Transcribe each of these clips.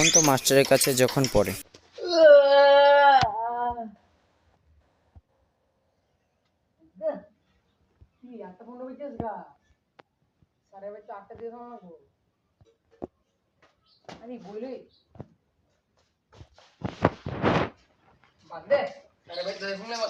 হেমন্ত মাস্টারের কাছে যখন পড়ে।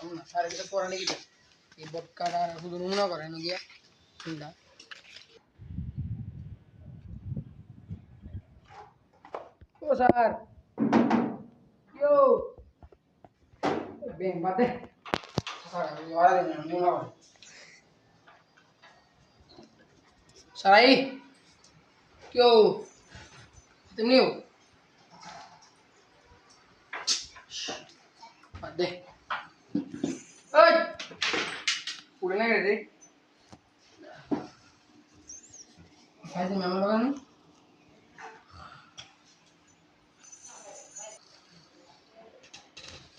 শুনলে পড়া নাকি এই বটকাটা শুধু নমুনা করে না গিয়া। চিন্তা ও স্যার ইয়ো বেং বাদ দে স্যার আমি ওরা দিন নমুনা করে Sarai. Yo. Tem new. Pade. Oi. Udah nggak deh. Saya sih memang kan.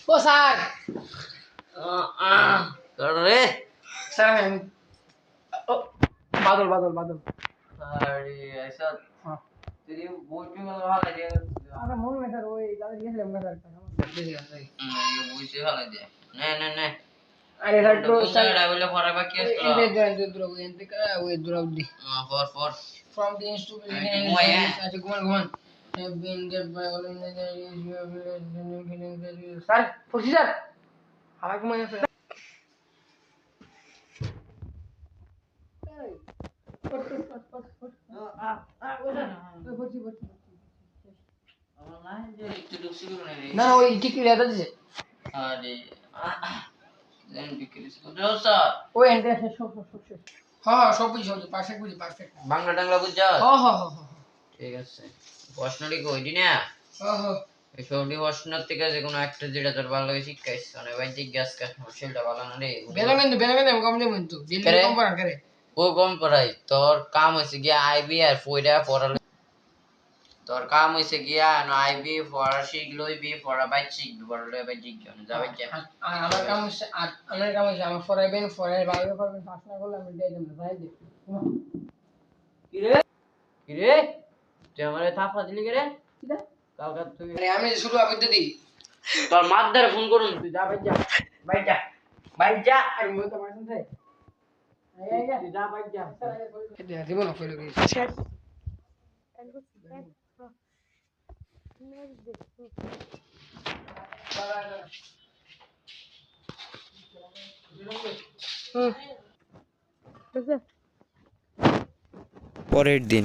Bosar. রে Saya yang. Oh. Badul, badul, badul. আরে আইসা হ্যাঁ তুই বইটি মেলা ভালো লাগে আরে মনে নেই স্যার ওই তাদের গেছিলাম না স্যার বুঝতে ভালো যে না না না আরে স্যার তো স্যার বলে পড়া বাকি আছে এতে দূর এতে দূর ওই এতে কা ওই দূর অবধি পর পর from the institute ঘুমাই, হ্যাঁ? আচ্ছা ঘুমান ঘুমান have been by all আছে না না ওই দিছে আরে বিক্রি স্যার। ওই আছে সব সব সব শেষ। হ্যাঁ সব বুঝি হচ্ছে পারফেক্ট বুঝি পারফেক্ট বাংলা টাংলা বুঝছ? হ্যাঁ হ্যাঁ হ্যাঁ হ্যাঁ। ঠিক আছে। প্রশ্নটি কইটি না? এই সবটি প্রশ্নের থেকে যে কোনো একটা যেটা তোর ভালো লাগে শিক্ষাইছ মানে ভাই জিজ্ঞাসা কর সেটা ভালো না রে। বেলা কিন্তু বেলা কিন্তু কম দেব কিন্তু দিল্লি কম পড়া করে? ও কম পড়াই তোর কাম হয়েছে গিয়া আইবি আর পড়া পড়ালে তোর কাম হয়েছে গিয়া আইবি পড়া শিখলই বি পড়া বাই শিখবি পড়ালে বাই জিজ্ঞাসা যাবে কি আমার কাম হচ্ছে আর আমার কাম হচ্ছে আমার ফরাইবেন ফরাই ভালো করবেন পাস না করলে আমি দিয়ে দেবো তাই দে কি রে কি রে তুই আমারে থাপা দিলি কে রে? কালকে তুই আরে আমি শুরু আবিতে দিই তোর মাদ্দারে ফোন করুন। তুই যা বাই যা। বাই যা। বাই যা। আর মই তো আই তুই যা বাই যা। দিব না কইলো কি হুম পরের দিন।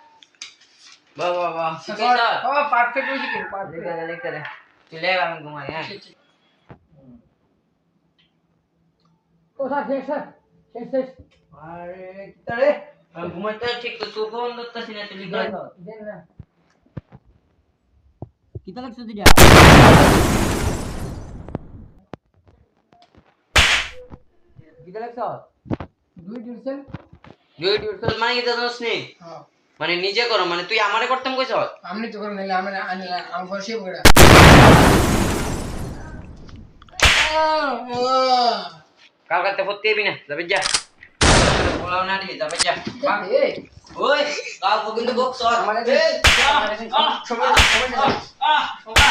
वाह वाह वाह। सचिन वाह परफेक्ट हो गई परफेक्ट करें ले करें चलेगा हम घुमा यहाँ ओ सर ठीक सर। ठीक सर अरे कितने हम घुमाते ठीक तो तू कौन दत्ता तो सीना चली गया देख ना कितना लग सकती जा कितना लग सकता दुई ड्यूसल दुई ड्यूसल मानेंगे तो नहीं हाँ। মানে নিজে করো মানে তুই আমারে করতাম কইছ আমনি তো করে নিলে আমি আমি আমি বসে পড়া কালকাতে ফতে এবি না যাবে যা বলাও না দিবি যাবে যা ওই কাল কিন্তু বক্স আর আমাদের সময় সময়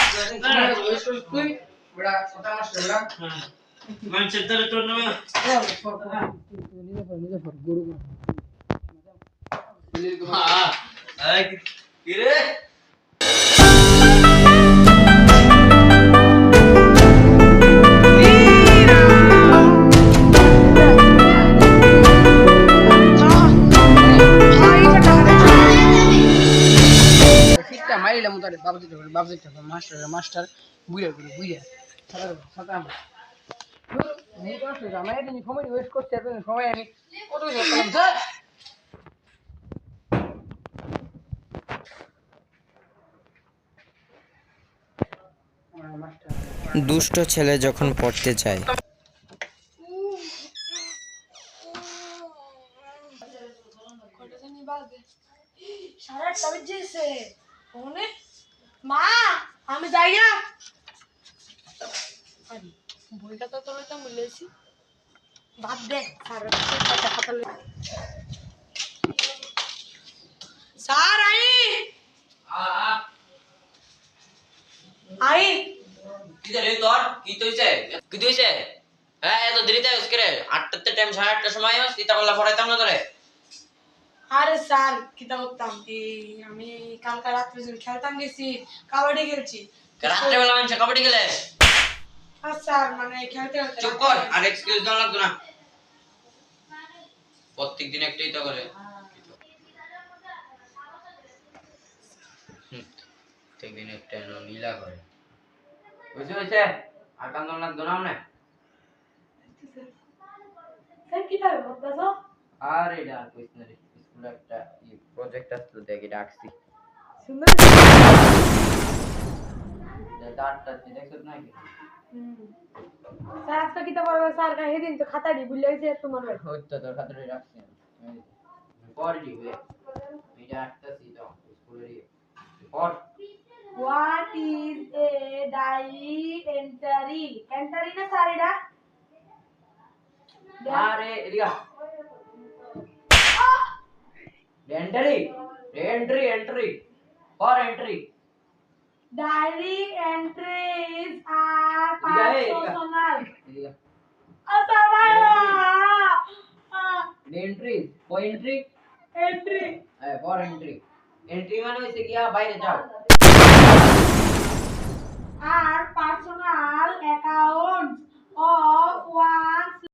তুই বড়া ছোটা মাস বড়া মানুষের ধরে তোর নামে গুরু কি রে শিক্ষা মারিলাম তারে বাবু দিতে বাবু দিতে মাস্টার মাস্টার বুঝে বুঝে বুঝে সময় ওয়েস্ট করতে সময় আমি কত কিছু করলাম স্যার দুষ্ট ছেলে যখন পড়তে যায় মা আমি তো বলেছি বাদ দে স্যার আই। আই। কি রে তোর কি কি হ্যাঁ এত দেরিতে আইস করে? আটটাতে টাইম সাড়ে আটটার সময় আইস করলে পড়াইতাম না তোরে? আরে স্যার কিতা করতাম এই আমি কালকে রাত্রে যখন খেলতাম গেছি কাবাডি খেলছি। রাত্রে বেলা মানুষ কাবাডি খেলে? আর স্যার মানে খেলতে খেলতে চুপ কর আর এক্সকিউজ দেওয়া লাগতো না। প্রত্যেক দিন একটাই তো করে একটা নীলা করে। বুঝতে পেরেছে? আর কান্দন না। কিতা করতেছো আর আর কইস না রে স্কুলে একটা প্রজেক্ট আসলো দেখি ডাকছি। সুন্দর দেখছ না কি স্যার আজকে কিতা করবে স্যার দিন তো খাতা দি ভুলে গেছে তোমার ভাই তো তোর খাতারে রাখছি পরে দিবে এটা পর what is a diary entry entry না স্যার এটা আরে এদিকে entry entry entry for entry diary entries আর এদিকে আয়, এদিকে। পার্সোনাল এদিকে আচ্ছা ভাই entry for entry entry for entry entry are personal accounts of one's